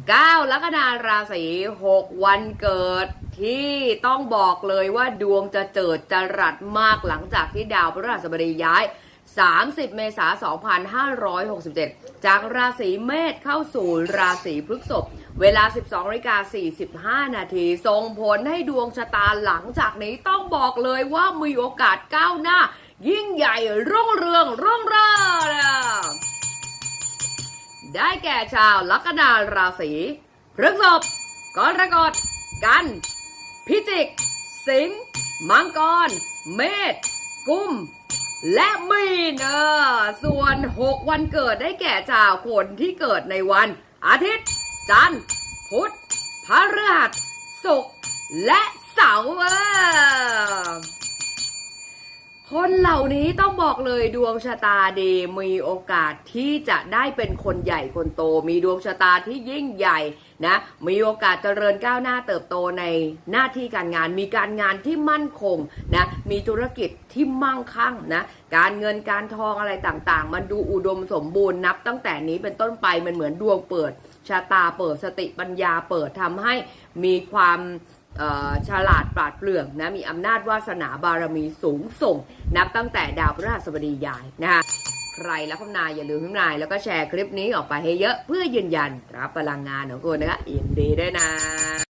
9ลัคนาราศี6วันเกิดที่ต้องบอกเลยว่าดวงจะเจิดจรัสมากหลังจากที่ดาวพฤหัสบดีย้าย 30 เมษายน 2567 จากราศีเมษเข้าสู่ราศีพฤษภเวลา 12นาฬิกา45 นาทีส่งผลให้ดวงชะตาหลังจากนี้ต้องบอกเลยว่ามีโอกาสก้าวหน้า ยิ่งใหญ่รุ่งเรืองรุ่งเรือง ได้แก่ชาวลัคนาราศีพฤษภกรกฎกัน พิจิก สิงห์มังกร เมษกุมและมีนเออส่วน 6 วันเกิดได้แก่ชาวคนที่เกิดในวัน อาทิตย์ จันทร์ พุธพฤหัสศุกร์และเสาร์เออ คนเหล่านี้ต้องบอกเลยดวงชะตาดีมีโอกาสที่จะได้เป็นคนใหญ่คนโต มีดวงชะตาที่ยิ่งใหญ่นะมีโอกาสเจริญก้าวหน้าเติบโตในหน้าที่การงาน มีการงานที่มั่นคงนะมีธุรกิจที่มั่งคั่งนะการเงินการทองอะไรต่างๆ มันดูอุดมสมบูรณ์นับ ตั้งแต่นี้เป็นต้นไปมันเหมือนดวงเปิดชะตาเปิดสติปัญญาเปิดทำให้มีความ ฉลาดปราดเปรื่องนะมีอำนาจวาสนาบารมีสูงส่ง นับตั้งแต่ดาวพฤหัสบดีย้ายนะคะใครแล้วคำนายอย่าลืมพมนายแล้วก็แชร์คลิปนี้ออกไปให้เยอะเพื่อยืนยันรับพลังงานของคุณนะคะยินดีด้วยนะ